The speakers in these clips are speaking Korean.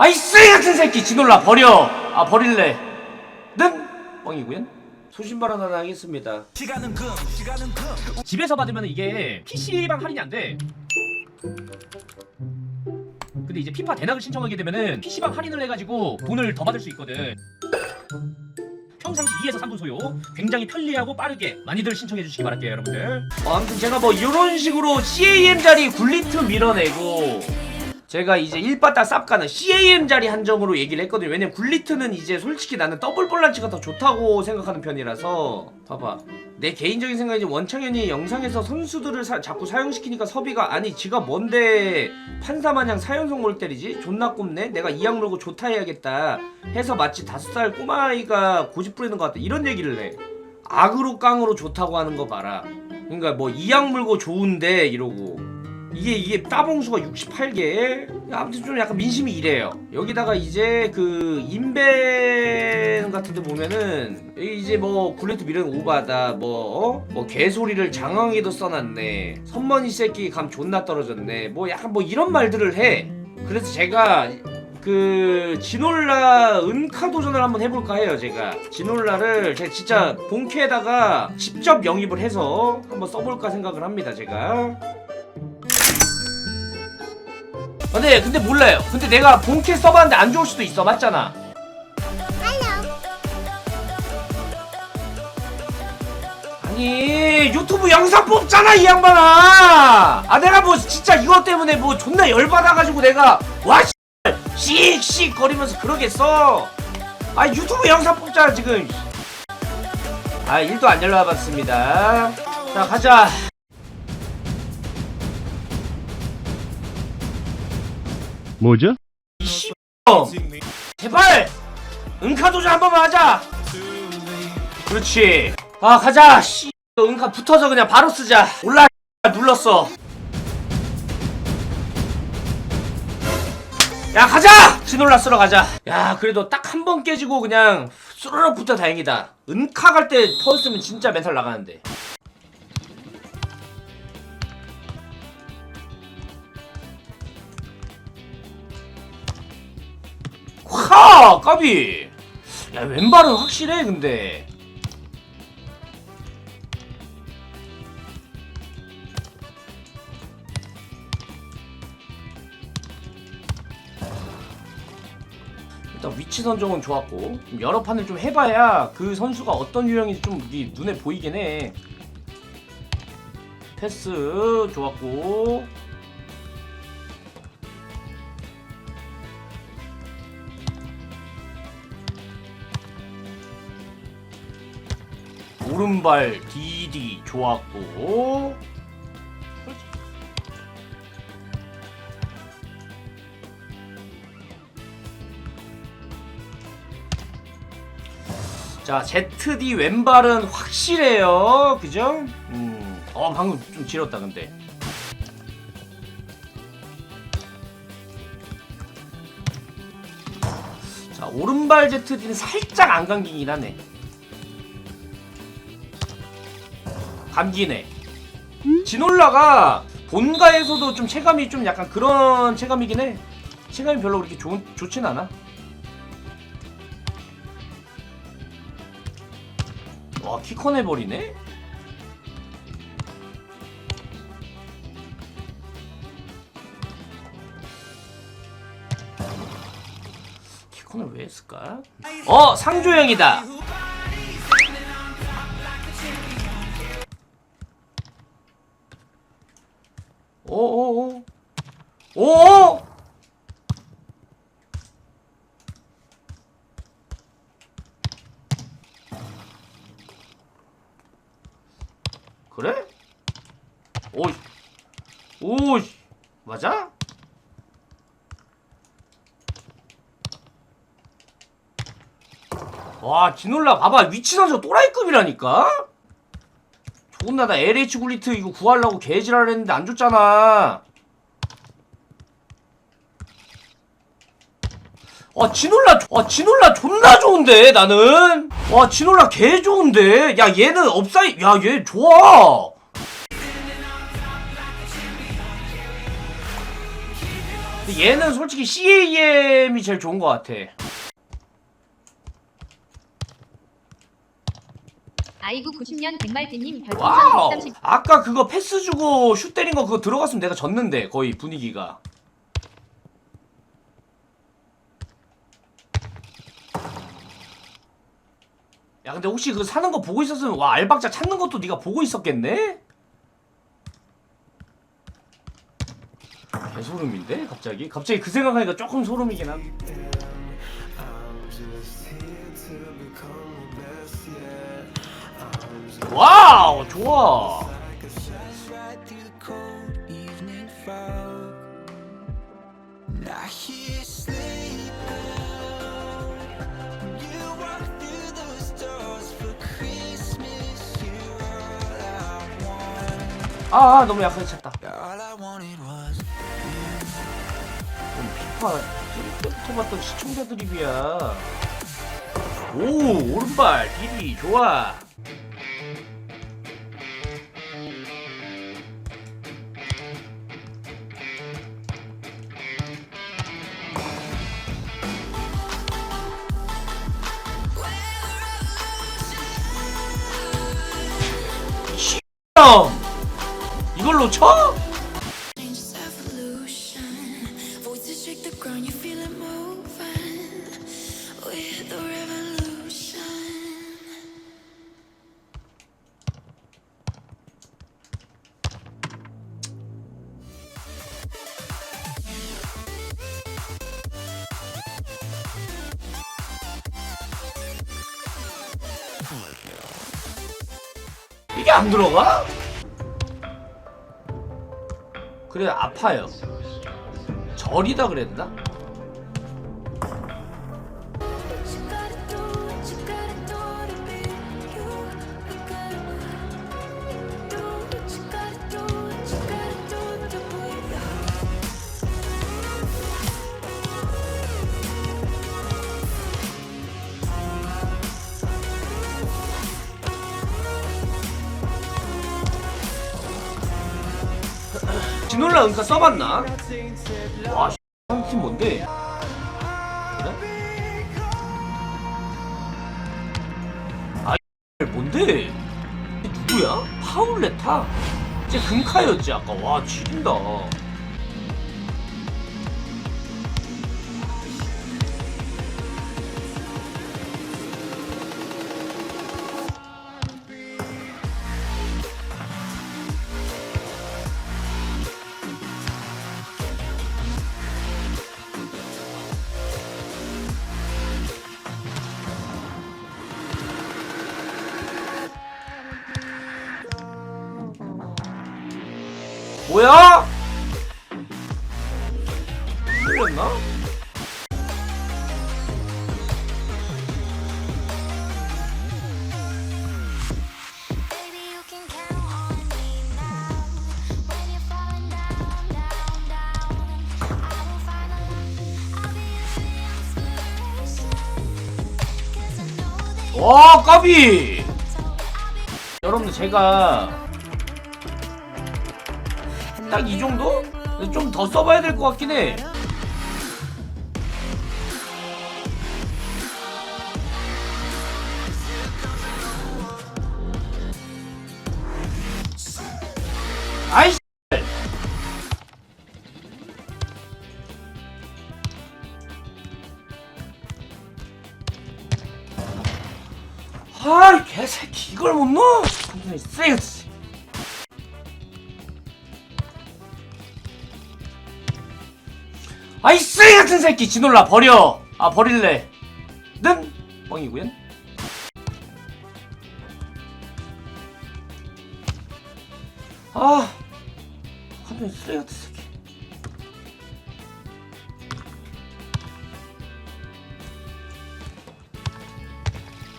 아이 쓰레기 같은 새끼 지놀라 버려 아 버릴래 는 뻥이구요 소신발 하나 하겠습니다 집에서 받으면 이게 PC방 할인이 안 돼. 근데 이제 피파 대낙을 신청하게 되면은 PC방 할인을 해가지고 돈을 더 받을 수 있거든. 평상시 2에서 3분 소요. 굉장히 편리하고 빠르게 많이들 신청해 주시기 바랄게요, 여러분들. 어, 아무튼 제가 뭐 이런 식으로 CAM 자리 굴리트 밀어내고 제가 이제 1바타 쌉가는 CAM 자리 한정으로 얘기를 했거든요. 왜냐면 굴리트는 이제 솔직히 나는 더블 볼란치가 더 좋다고 생각하는 편이라서 봐봐. 내 개인적인 생각이 원창현이 영상에서 선수들을 사- 자꾸 사용시키니까 섭이가 아니 지가 뭔데 판사마냥 사연성 골 때리지? 존나 꼽네? 내가 이 악 물고 좋다 해야겠다 해서 마치 다섯 살 꼬마아이가 고집 부리는 것 같다 이런 얘기를 해 악으로 깡으로 좋다고 하는 거 봐라 그러니까 뭐 이 악 물고 좋은데 이러고 이게 이게 따봉수가 68개. 아무튼 좀 약간 민심이 이래요. 여기다가 이제 그 인벤 같은 데 보면은 이제 뭐 굴레트 미련 오바다 뭐 어? 뭐 개소리를 장황히도 써놨네. 선머니 새끼 감 존나 떨어졌네. 뭐 약간 뭐 이런 말들을 해. 그래서 제가 그 지놀라 은카 도전을 한번 해볼까 해요 제가. 지놀라를 제가 진짜 본캐에다가 직접 영입을 해서 한번 써볼까 생각을 합니다 제가 근데 근데 몰라요. 근데 내가 본캐 써봤는데 안 좋을 수도 있어. 맞잖아. 아니 유튜브 영상 뽑잖아 이 양반아! 아 내가 뭐 진짜 이것 때문에 뭐 존나 열받아가지고 내가 와 씩씩 거리면서 그러겠어? 아 유튜브 영상 뽑잖아 지금. 아 일도 안 열려봤습니다. 자 가자 뭐죠? 어, 제발! 은카 도전 한 번만 하자! 그렇지. 아 가자! 씨. 너 은카 붙어서 그냥 바로 쓰자. 올라 눌렀어. 야 가자! 지놀라 쓰러 가자. 야 그래도 딱 한 번 깨지고 그냥 쏘르륵 붙어 다행이다. 은카 갈 때 터졌으면 진짜 멘탈 나가는데 하 까비. 야 왼발은 확실해 근데. 일단 위치 선정은 좋았고 좀 여러 판을 좀 해봐야 그 선수가 어떤 유형인지 좀 이게 눈에 보이긴 해. 패스 좋았고 오른발 디디 좋았고. 자 ZD 왼발은 확실해요. 그죠? 음, 어 방금 좀 지렸다 근데. 자 오른발 ZD는 살짝 안 감기긴 하네 감기네. 지놀라가 본가에서도 좀 체감이 좀 약간 그런 체감이긴 해. 체감이 별로 그렇게 좋은 좋진 않아. 와 키커 내버리네. 키컨을 왜 했을까? 어 상조형이다. 그래? 오이 오이 맞아? 와 지놀라 봐봐 위치 선수 또라이급이라니까? 존나 나 LH 굴리트 이거 구하려고 개지랄 했는데 안 줬잖아. 아 지놀라 아 지놀라 존나 좋은데 나는 와 지놀라 개 좋은데 야 얘는 업사이 야 얘 좋아 얘는 솔직히 CAM이 제일 좋은 것 같아. 아이고 90년 백말띠님 별풍선 와우. 130 아까 그거 패스 주고 슛 때린 거 그거 들어갔으면 내가 졌는데 거의 분위기가. 야 근데 혹시 그 사는 거 보고 있었으면 와 알박자 찾는 것도 네가 보고 있었겠네? 개소름인데 갑자기? 갑자기 그 생각하니까 조금 소름이긴 한데 와우 좋아 아, 아 너무 약하게 찼다. 피파 뛸 때부터 봤던 시청자 드립이야 오 오른발 디디 좋아 revolution. 이게 안 들어가? 그래 아파요 절이다 그랬나? 진올라 은카 써봤나? 와, 한팀 뭔데? 그래? 아, 이 뭔데? 누구야? 파울레타? 쟤 금카였지 아까. 와, 지린다. That you 와, 까비! 여러분들 제가 딱 이 정도? 좀 더 써봐야 될 것 같긴 해. 아이씨! 아, 개새끼 이걸 못 넣어? 쓰레기. 같은 새끼 지놀라 버려. 아 버릴래. 는 뻥이구요. 아, 완전히 쓰레기 같은 새끼.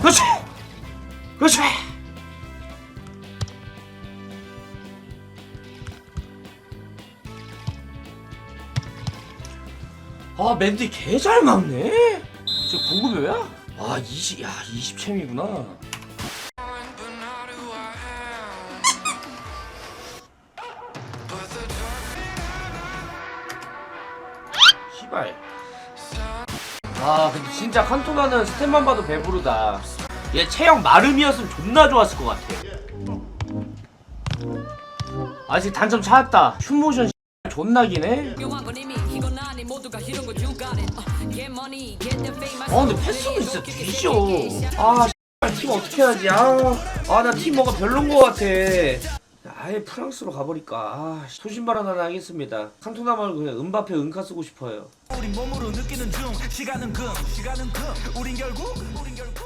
그렇지. 그렇지. 아 맨디 개 잘 막네. 저 고급여야? 아 20, 야 20챔이구나. but not who I am. But the 아 근데 진짜 칸토나는 스탯만 봐도 배부르다 얘 체형 마름이었으면 존나 좋았을 것 같아 아직 단점 찾았다 슛모션 존나 기네 어 근데 패스도 진짜 뒤져 아팀 어떻게 하지? 아나 팀 뭐가 별론 것 같아. 아예 프랑스로 가버릴까 아 소신발언 하나 하겠습니다. 칸토나 말고 그냥 은바페 은카 쓰고 싶어요. 우린 몸으로 느끼는 중 시간은 금 시간은 금. 우린 결국 우린 결국